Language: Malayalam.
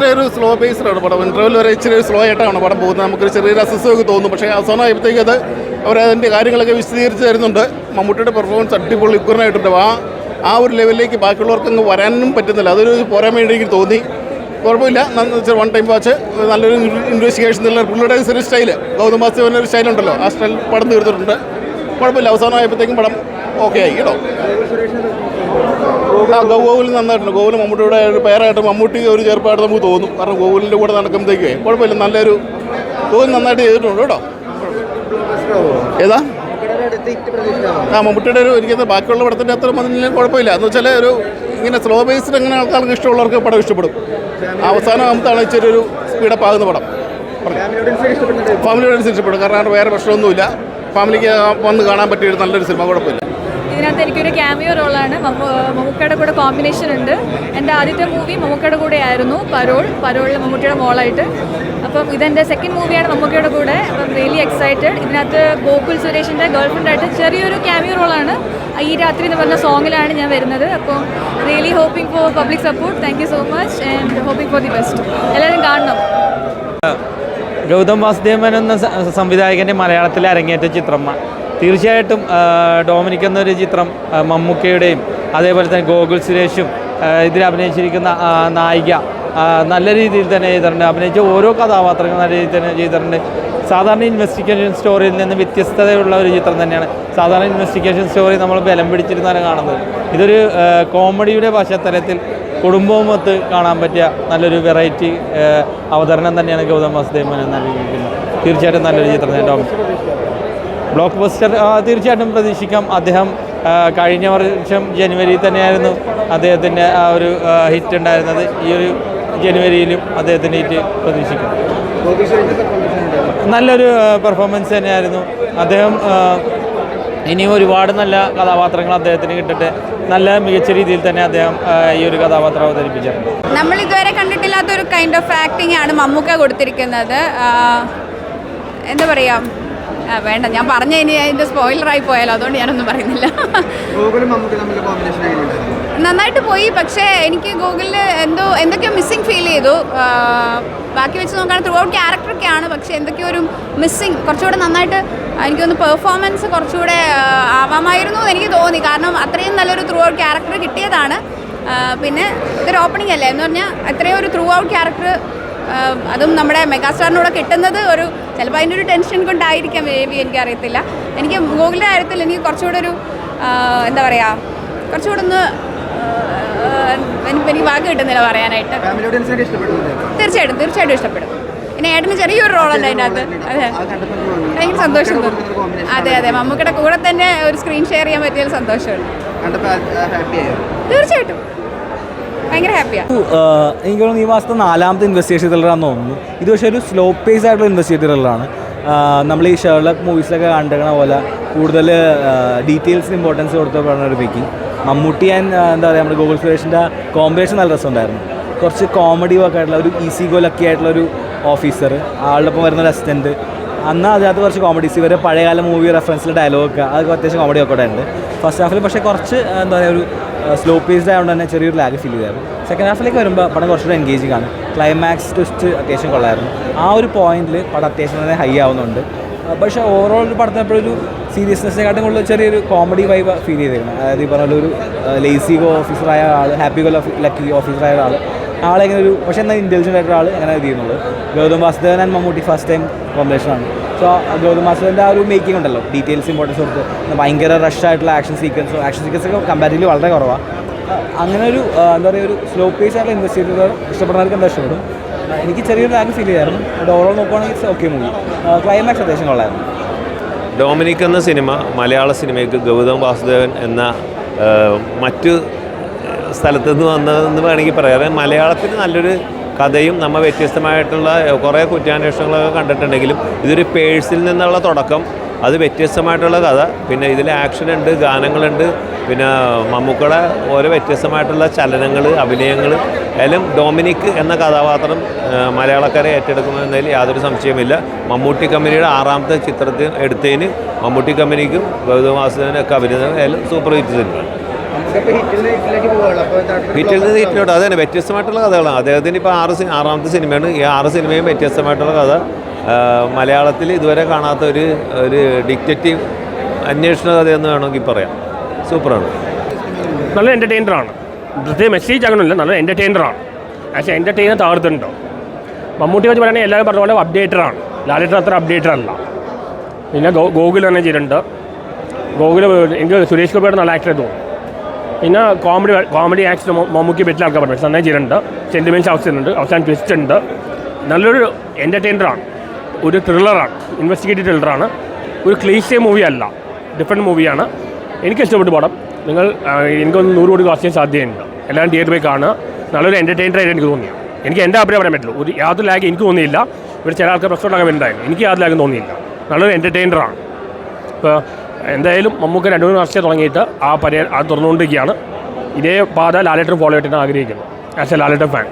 ഇച്ചിരി ഒരു സ്ലോ പേസിലാണ് പടം. ഇന്റർവെൽ വരെ ഇച്ചിരി ഒരു സ്ലോ ആയിട്ടാണ് പടം പോകുന്നത്. നമുക്കൊരു ചെറിയൊരു അസ്വസ്ഥമൊക്കെ തോന്നും. പക്ഷേ അവസാനമായപ്പോഴത്തേക്ക് അത് അവരതിന്റെ കാര്യങ്ങളൊക്കെ വിശദീകരിച്ച് തരുന്നുണ്ട്. മമ്മൂട്ടിയുടെ പെർഫോമൻസ് അടിപൊളി ഉഗ്രനായിട്ടുണ്ട്. ആ ആ ഒരു ലെവലിലേക്ക് ബാക്കിയുള്ളവർക്ക് അങ്ങ് വരാനും പറ്റുന്നില്ല. അതൊരു പോരാൻ വേണ്ടി എനിക്ക് തോന്നി. കുഴപ്പമില്ല. വൺ ടൈം വാച്ച് നല്ലൊരു ഇൻവെസ്റ്റിഗേഷൻ നല്ല പുള്ളിയുടെ ഒരു സ്റ്റൈൽ ഗൗതം വാസുവിന്റെ ഒരു സ്റ്റൈലുണ്ടല്ലോ ആ സ്റ്റൈൽ പടം തീർത്തിട്ടുണ്ട്. കുഴപ്പമില്ല. അവസാനമായപ്പോഴത്തേക്കും പടം ഓക്കെ ആയി കേട്ടോ ആ ഗോകുൽ നന്നായിട്ടുണ്ട്. ഗോകുൽ മമ്മൂട്ടിയുടെ ഒരു പേരായിട്ട് മമ്മൂട്ടി ഒരു ചെറുപ്പമായിട്ട് നമുക്ക് തോന്നും. കാരണം ഗോകുലിന്റെ കൂടെ നടക്കുമ്പോഴത്തേക്ക് കുഴപ്പമില്ല. നല്ലൊരു ഗോകുൽ നന്നായിട്ട് ചെയ്തിട്ടുണ്ട് കേട്ടോ. ഏതാ? ആ മമ്മൂട്ടിയുടെ ഒരു എനിക്ക് ബാക്കിയുള്ള പടത്തിന്റെ അത്ര മതിലും കുഴപ്പമില്ല. എന്ന് വെച്ചാൽ ഒരു ഇങ്ങനെ സ്ലോ ബേസിൽ അങ്ങനെ ആൾക്കാർക്ക് ഇഷ്ടമുള്ളവർക്ക് പടം ഇഷ്ടപ്പെടും. അവസാനം ആകുമ്പോഴാണ് ഇച്ചിരി ഒരു സ്പീഡപ്പ് ആകുന്ന പടം. ഫാമിലി ഓഡിയൻസ് ഇഷ്ടപ്പെടും. കാരണം വേറെ പ്രശ്നമൊന്നുമില്ല. ഫാമിലിക്ക് വന്ന് കാണാൻ പറ്റിയൊരു നല്ലൊരു സിനിമ കുഴപ്പമില്ല. ഇതിനകത്ത് എനിക്കൊരു ക്യാമിയോ റോളാണ് മമ്മൂക്കയുടെ കൂടെ കോമ്പിനേഷൻ ഉണ്ട്. എന്റെ ആദ്യത്തെ മൂവി മമ്മൂക്കയുടെ കൂടെ ആയിരുന്നു പരോൾ. പരോളിൽ മമ്മൂട്ടിയുടെ മോളായിട്ട്. അപ്പം ഇതെന്റെ സെക്കൻഡ് മൂവിയാണ് മമ്മൂക്കയുടെ കൂടെ. അപ്പം റിയലി എക്സൈറ്റഡ് ഇതിനകത്ത് ഗോകുൽ സുരേഷിന്റെ ഗേൾഫ്രണ്ടായിട്ട് ചെറിയൊരു ക്യാമിയോ റോളാണ് ഈ രാത്രി എന്ന് പറഞ്ഞ സോങ്ങിലാണ് ഞാൻ വരുന്നത്. അപ്പം really hoping for public support thank you so much and hoping for the best എല്ലാവരും കാണണം. ഗൗതം വാസുദേവൻ എന്ന സംവിധായകന്റെ മലയാളത്തിലെ അരങ്ങേറ്റ ചിത്രം തീർച്ചയായിട്ടും ഡോമിനിക് എന്നൊരു ചിത്രം മമ്മൂക്കയുടെയും അതേപോലെ തന്നെ ഗോകുൽ സുരേഷും ഇതിൽ അഭിനയിച്ചിരിക്കുന്ന നായിക നല്ല രീതിയിൽ തന്നെ ചെയ്തിട്ടുണ്ട്. അഭിനയിച്ച ഓരോ കഥാപാത്രങ്ങളും നല്ല രീതിയിൽ തന്നെ ചെയ്തിട്ടുണ്ട്. സാധാരണ ഇൻവെസ്റ്റിഗേഷൻ സ്റ്റോറിയിൽ നിന്ന് വ്യത്യസ്തതയുള്ള ഒരു ചിത്രം തന്നെയാണ്. സാധാരണ ഇൻവെസ്റ്റിഗേഷൻ സ്റ്റോറി നമ്മൾ ബലം പിടിച്ചിരുന്നാണ് കാണുന്നത്. ഇതൊരു കോമഡിയുടെ പശ്ചാത്തലത്തിൽ കുടുംബവുമൊത്ത് കാണാൻ പറ്റിയ നല്ലൊരു വെറൈറ്റി അവതരണം തന്നെയാണ് ഗൗതം വാസുദേവൻ നൽകിയിരിക്കുന്നത് തീർച്ചയായിട്ടും നല്ലൊരു ചിത്രം തന്നെ ഡോമിനിക്. ബ്ലോക്ക് ബസ്റ്റർ തീർച്ചയായിട്ടും പ്രതീക്ഷിക്കാം. അദ്ദേഹം കഴിഞ്ഞ വർഷം ജനുവരി തന്നെയായിരുന്നു അദ്ദേഹത്തിന്റെ ആ ഒരു ഹിറ്റ് ഉണ്ടായിരുന്നത്. ഈ ഒരു ജനുവരിയിലും അദ്ദേഹത്തിന്റെ ഹിറ്റ് പ്രതീക്ഷിക്കാം. നല്ലൊരു പെർഫോമൻസ് തന്നെയായിരുന്നു. അദ്ദേഹം ഇനിയും ഒരുപാട് നല്ല കഥാപാത്രങ്ങൾ അദ്ദേഹത്തിന് കിട്ടട്ടെ. നല്ല മികച്ച രീതിയിൽ തന്നെ അദ്ദേഹം ഈ ഒരു കഥാപാത്രം അവതരിപ്പിച്ചിട്ടുണ്ട്. നമ്മൾ ഇതുവരെ കണ്ടിട്ടില്ലാത്ത ഒരു കൈൻഡ് ഓഫ് ആക്ടിംഗ് ആണ് മമ്മൂക്ക കൊടുത്തിരിക്കുന്നത്. എന്താ പറയുക വേണ്ട ഞാൻ പറഞ്ഞ ഇനി അതിന്റെ സ്പോയിലറായി പോയാലോ അതുകൊണ്ട് ഞാനൊന്നും പറയുന്നില്ല. നന്നായിട്ട് പോയി പക്ഷേ എനിക്ക് ഗൂഗിളിൽ എന്തോ എന്തൊക്കെയോ മിസ്സിങ് ഫീൽ ചെയ്തു. ബാക്കി വെച്ച് നോക്കുകയാണെങ്കിൽ ത്രൂ ഔട്ട് ക്യാരക്ടറൊക്കെയാണ് പക്ഷേ എന്തൊക്കെയോ ഒരു മിസ്സിങ് കുറച്ചുകൂടെ നന്നായിട്ട് എനിക്കൊന്ന് പെർഫോമൻസ് കുറച്ചുകൂടെ ആവാമായിരുന്നു എന്ന് എനിക്ക് തോന്നി. കാരണം അത്രയും നല്ലൊരു ത്രൂ ഔട്ട് ക്യാരക്ടർ കിട്ടിയതാണ് പിന്നെ ഇതൊരു ഓപ്പണിംഗ് അല്ലേ? എന്ന് പറഞ്ഞാൽ അത്രയും ഒരു ത്രൂ ഔട്ട് ക്യാരക്ടർ അതും നമ്മുടെ മെഗാസ്റ്റാറിനോട് കിട്ടുന്നത് ഒരു ചിലപ്പോൾ അതിന്റെ ഒരു ടെൻഷൻ കൊണ്ടായിരിക്കാം മേ ബി എനിക്കറിയത്തില്ല. എനിക്ക് ഗൂഗിളിന്റെ കാര്യത്തിൽ എനിക്ക് കുറച്ചുകൂടെ ഒരു എന്താ പറയുക കുറച്ചുകൂടെ ഒന്ന് എനിക്ക് വാക്ക് കിട്ടുന്നില്ല പറയാനായിട്ട്. തീർച്ചയായിട്ടും തീർച്ചയായിട്ടും ഇഷ്ടപ്പെടും. പിന്നെ ഏട്ടന് ചെറിയൊരു റോളല്ല അതിനകത്ത്. അതെ? ഭയങ്കര സന്തോഷം അതെ അതെ. മമ്മൂക്കയുടെ കൂടെ തന്നെ ഒരു സ്ക്രീൻ ഷെയർ ചെയ്യാൻ പറ്റിയൊരു സന്തോഷമുണ്ട്. തീർച്ചയായിട്ടും. ഭയങ്കര ഹാപ്പിയാണ് എനിക്ക് തോന്നുന്നു ഈ മാസത്തെ നാലാമത്തെ ഇൻവെസ്റ്റിഗേഷൻ ത്രില്ലറാന്ന് തോന്നുന്നു. ഇത് പക്ഷേ ഒരു സ്ലോ പേസ് ആയിട്ടുള്ള ഇൻവെസ്റ്റേഷൻ ത്രില്ലറാണ് നമ്മൾ ഈ ഷെർലക് മൂവീസിലൊക്കെ കണ്ടിരിക്കണ പോലെ കൂടുതൽ ഡീറ്റെയിൽസിന് ഇമ്പോർട്ടൻസ് കൊടുത്ത് പറഞ്ഞ ഒരു പിക്കിങ് മമ്മൂട്ടി ആൻഡ് എന്താ പറയുക നമ്മുടെ ഗൂഗിൾ സുരേഷിന്റെ കോമ്പിനേഷൻ നല്ല രസമുണ്ടായിരുന്നു. കുറച്ച് കോമഡി ഒക്കെ ആയിട്ടുള്ള ഒരു ഈസി ഗോലൊക്കെ ആയിട്ടുള്ള ഒരു ഓഫീസർ ആളുടെ ഒപ്പം വരുന്ന ഒരു അസിസ്റ്റന്റ് അന്ന് അതിനകത്ത് കുറച്ച് കോമഡീസ് ഇവരെ പഴയകാല മൂവി റെഫറൻസിലെ ഡയലോഗൊക്കെ അതൊക്കെ അത്യാവശ്യം കോമഡി ഒക്കെ ഉണ്ട്. ഫസ്റ്റ് ഹാഫിൽ പക്ഷേ കുറച്ച് എന്താ പറയുക ഒരു സ്ലോ പേസ്ഡ് ആയതുകൊണ്ട് തന്നെ ചെറിയൊരു ലാഗ് ഫീൽ ചെയ്തായിരുന്നു സെക്കൻഡ് ഹാഫിലേക്ക് വരുമ്പോൾ പടം കുറച്ചുകൂടെ എൻഗേജിങ് ആണ് ക്ലൈമാക്സ് ട്വിസ്റ്റ് അത്യാവശ്യം കൊള്ളായിരുന്നു. ആ ഒരു പോയിന്റിൽ പടം അത്യാവശ്യം തന്നെ ഹൈ ആവുന്നുണ്ട്. പക്ഷേ ഓവറോൾ ഒരു പടത്തിന് എപ്പോഴൊരു സീരിയസ്നെസ്സിനെക്കാട്ടും കൂടുതൽ ചെറിയൊരു കോമഡി വൈബ് ഫീൽ ചെയ്തിരുന്നു അതായത് ഈ പറഞ്ഞ ഒരു ലേസി ഗോ ഓഫീസറായ ആൾ ഹാപ്പി ഗോ ലക്കി ഓഫീസറായ ആൾ ആളെങ്ങനെ ഒരു പക്ഷേ എന്നാൽ ഇന്റലിജന്റ് ആയിട്ടുള്ള ആൾ എങ്ങനെ ഇത് ചെയ്യുന്നുള്ളൂ. Gautham Vasudevan and Mammootty first time കോമ്പിനേഷനാണ് സോ ഗൗതം വാസുവിന്റെ ആ ഒരു മേക്കിംഗ് ഉണ്ടല്ലോ. ഡീറ്റെയിൽസ് ഇമ്പോർട്ടൻസ് കൊടുത്ത്. ഭയങ്കര റഷ് ആയിട്ടുള്ള ആക്ഷൻ സീക്വൻസ് ആക്ഷൻ സീക്വൻസ് ഒക്കെ കമ്പാരിറ്റീവ്ലി വളരെ കുറവാണ് അങ്ങനെ ഒരു എന്താ പറയുക ഒരു സ്ലോ പേസ് ആയിട്ടുള്ള ഇൻവെസ്റ്റ് ചെയ്തത് ഇഷ്ടപ്പെടുന്നവർക്ക് എന്താ ഇഷ്ടപ്പെടും? എനിക്ക് ചെറിയൊരു ലാഗ് ഫീൽ ചെയ്യായിരുന്നു. ബട്ട് ഓവറോൾ നോക്കുവാണെങ്കിൽ ഓക്കെ മൂവി ക്ലൈമാക്സ് അത്യാവശ്യം കൊള്ളായിരുന്നു. ഡൊമിനിക് എന്ന സിനിമ മലയാള സിനിമയ്ക്ക് ഗൗതം വാസുദേവൻ എന്ന മറ്റു സ്ഥലത്തുനിന്ന് വന്നതെന്ന് വേണമെങ്കിൽ പറയാം. മലയാളത്തിന് നല്ലൊരു കഥയും നമ്മൾ വ്യത്യസ്തമായിട്ടുള്ള കുറേ കുറ്റാന്വേഷണങ്ങളൊക്കെ കണ്ടിട്ടുണ്ടെങ്കിലും ഇതൊരു പേഴ്സിൽ നിന്നുള്ള തുടക്കം. അത് വ്യത്യസ്തമായിട്ടുള്ള കഥ. പിന്നെ ഇതിൽ ആക്ഷൻ ഉണ്ട് ഗാനങ്ങളുണ്ട്. പിന്നെ മമ്മൂക്കയുടെ ഓരോ വ്യത്യസ്തമായിട്ടുള്ള ചലനങ്ങൾ അഭിനയങ്ങൾ. എല്ലാം ഡൊമിനിക് എന്ന കഥാപാത്രം മലയാളക്കാരെ ഏറ്റെടുക്കുമെന്നതിൽ യാതൊരു സംശയമില്ല മമ്മൂട്ടി കമ്പനിയുടെ ആറാമത്തെ ചിത്രത്തിൽ എടുത്തതിന് മമ്മൂട്ടി കമ്പനിക്കും ഗൗതമാസനൊക്കെ അഭിനയം എല്ലാം സൂപ്പർ ഹിറ്റ് സിനിമ ഇതിപ്പോൾ ഹിറ്റിൽ നിന്ന് ഹിറ്റിലോട്ട് അത് തന്നെ വ്യത്യസ്തമായിട്ടുള്ള കഥകളാണ്. അദ്ദേഹത്തിന് ഇപ്പോൾ ആറ് സിനിമ ആറാമത്തെ സിനിമയാണ്. ഈ ആറ് സിനിമയും വ്യത്യസ്തമായിട്ടുള്ള കഥ. മലയാളത്തിൽ ഇതുവരെ കാണാത്ത ഒരു ഒരു ഡിക്റ്റേറ്റീവ് അന്വേഷണ കഥയെന്ന് വേണമെങ്കിൽ പറയാം. സൂപ്പറാണ്. നല്ല എന്റർടൈനറാണ് പ്രത്യേക മെസ്സേജ് അങ്ങനെയല്ല നല്ല എന്റർടൈനറാണ് പക്ഷേ എന്റർടൈനർ താഴ്ത്തുണ്ടോ മമ്മൂട്ടി വെച്ച് പറയുകയാണെങ്കിൽ എല്ലാവരും പറഞ്ഞ പോലെ അപ്ഡേറ്ററാണ് ലാലേട്ടൻ അത്ര അപ്ഡേറ്റർ അല്ല. പിന്നെ ഗോ ഗോകുൽ തന്നെ ചെയ്തിട്ടുണ്ട്. ഗോകുൽ എനിക്ക് സുരേഷ് ഗോപിയുടെ നല്ല ആക്ടറെ തോന്നുന്നു. പിന്നെ കോമഡി കോമഡി ആക്ഷൻ മമ്മൂക്കി പറ്റിയ ആൾക്കാർ പറഞ്ഞു നന്നായി ചെയ്തിട്ടുണ്ട്. സെന്റിമെന്റ്സ് അവസ്ഥയുണ്ട് അവസാനം ട്വിസ്റ്റ് ഉണ്ട്. നല്ലൊരു എന്റർടൈനറാണ് ഒരു ത്രില്ലറാണ് ഇൻവെസ്റ്റിഗേറ്റീവ് ത്രില്ലറാണ് ഒരു ക്ലീശേ മൂവി അല്ല. ഡിഫറെന്റ് മൂവിയാണ് എനിക്ക് ഇഷ്ടപ്പെട്ടു പടം. നിങ്ങൾ എനിക്കൊന്ന് നൂറ് കോടി കാസ്റ്റ് ചെയ്യാൻ സാധ്യതയുണ്ട്. എല്ലാം തിയേറ്റർ പോയി കാണുക. നല്ലൊരു എന്റർടൈനറായിട്ട് എനിക്ക് തോന്നിയത്. എനിക്ക് എന്റെ അഭിപ്രായം പറയാൻ പറ്റുള്ളൂ ഒരു യാതൊരു ലാഗ് എനിക്ക് തോന്നിയില്ല. ഒരു ചില ആൾക്കാർ പ്രശ്നം ഉണ്ടാകാൻ എനിക്ക് യാതൊരു ലാഗും തോന്നിയില്ല. നല്ലൊരു എന്റർടൈനറാണ് ഇപ്പോൾ എന്തായാലും നമുക്ക് രണ്ടു മൂന്ന് വർഷം തുടങ്ങിയിട്ട് ആ പര്യ അത് തുറന്നുകൊണ്ടിരിക്കുകയാണ് ഇതേ പാത ലാലേട്ടൻ ഫോളോ ചെയ്തിട്ട് ആഗ്രഹിക്കുന്നു ആസ് എ ലാലേട്ടൻ ഫാൻ